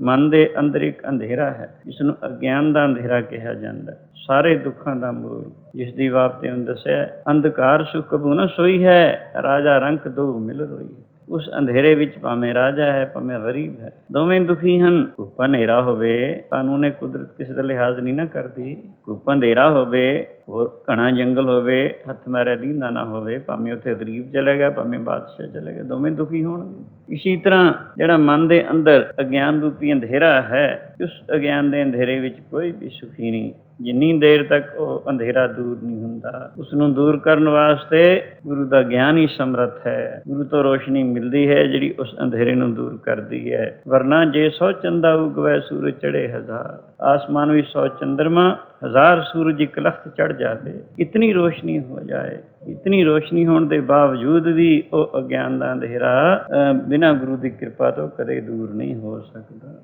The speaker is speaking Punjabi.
ਮਨ ਦੇ ਅੰਦਰ ਇੱਕ ਅੰਧੇਰਾ ਹੈ ਜਿਸ ਨੂੰ ਅਗਿਆਨ ਦਾ ਅੰਧੇਰਾ ਕਿਹਾ ਜਾਂਦਾ ਹੈ। ਸਾਰੇ ਦੁੱਖਾਂ ਦਾ ਮੂਲ ਜਿਸ ਦੀ ਵਾਪਤੇ ਉਹਨੇ ਦੱਸਿਆ ਅੰਧਕਾਰ ਸੁਖ ਕਬੂ ਨਾ ਸੋਈ ਹੈ, ਰਾਜਾ ਰੰਕ ਦੋ ਮਿਲ ਰੋਈ ਉਸ ਅੰਧੇਰੇ ਵਿੱਚ ਭਾਵੇਂ ਰਾਜਾ ਹੈ, ਭਾਵੇਂ ਗਰੀਬ ਹੈ। ਦੋਵੇਂ ਦੁਖੀ ਹਨ। ਧੁੱਪ ਹਨੇਰਾ ਹੋਵੇ, ਕਾਨੂੰਨੇ ਕੁਦਰਤ ਕਿਸੇ ਦਾ ਲਿਹਾਜ਼ ਨਹੀਂ ਨਾ ਕਰਦੀ। ਧੁੱਪ ਹਨੇਰਾ ਹੋਵੇ, ਹੋਰ ਘਣਾ ਜੰਗਲ ਹੋਵੇ, ਹੱਥ ਮਾਰੇ ਦੀ ਨਾ ਹੋਵੇ, ਭਾਵੇਂ ਉੱਥੇ ਗਰੀਬ ਚਲੇ ਗਿਆ, ਭਾਵੇਂ ਬਾਦਸ਼ਾਹ ਚਲੇ ਗਿਆ, ਦੋਵੇਂ ਦੁਖੀ ਹੋਣਗੇ। ਇਸੇ ਤਰ੍ਹਾਂ ਜਿਹੜਾ ਮਨ ਦੇ ਅੰਦਰ ਅਗਿਆਨ ਰੂਪੀ ਅੰਧੇਰਾ ਹੈ, ਉਸ ਅਗਿਆਨ ਦੇ ਅੰਧੇਰੇ ਵਿੱਚ ਕੋਈ ਵੀ ਸੁਖੀ ਨਹੀਂ। ਜਿੰਨੀ ਦੇਰ ਤੱਕ ਉਹ ਅੰਧੇਰਾ ਦੂਰ ਨਹੀਂ ਹੁੰਦਾ ਉਸ ਨੂੰ ਦੂਰ ਕਰਨ ਵਾਸਤੇ ਗੁਰੂ ਦਾ ਗਿਆਨ ਹੀ ਸਮਰੱਥ ਹੈ। ਗੁਰੂ ਤੋਂ ਰੋਸ਼ਨੀ ਮਿਲਦੀ ਹੈ ਜਿਹੜੀ ਉਸ ਅੰਧੇਰੇ ਨੂੰ ਦੂਰ ਕਰਦੀ ਹੈ। ਵਰਨਾ ਜੇ ਸੌ ਚੰਦਾ ਉਗਵੇ ਸੂਰਜ ਚੜੇ ਹਜ਼ਾਰ, ਆਸਮਾਨ ਵੀ ਸੌ ਚੰਦਰਮਾ, ਹਜ਼ਾਰ ਸੂਰਜ ਇੱਕ ਲਖਤ ਚੜ ਜਾਵੇ। ਇਤਨੀ ਰੋਸ਼ਨੀ ਹੋ ਜਾਏ, ਇਤਨੀ ਰੋਸ਼ਨੀ ਹੋਣ ਦੇ ਬਾਵਜੂਦ ਵੀ ਉਹ ਅਗਿਆਨ ਦਾ ਅੰਧੇਰਾ ਬਿਨਾਂ ਗੁਰੂ ਦੀ ਕਿਰਪਾ ਤੋਂ ਕਦੇ ਦੂਰ ਨਹੀਂ ਹੋ ਸਕਦਾ।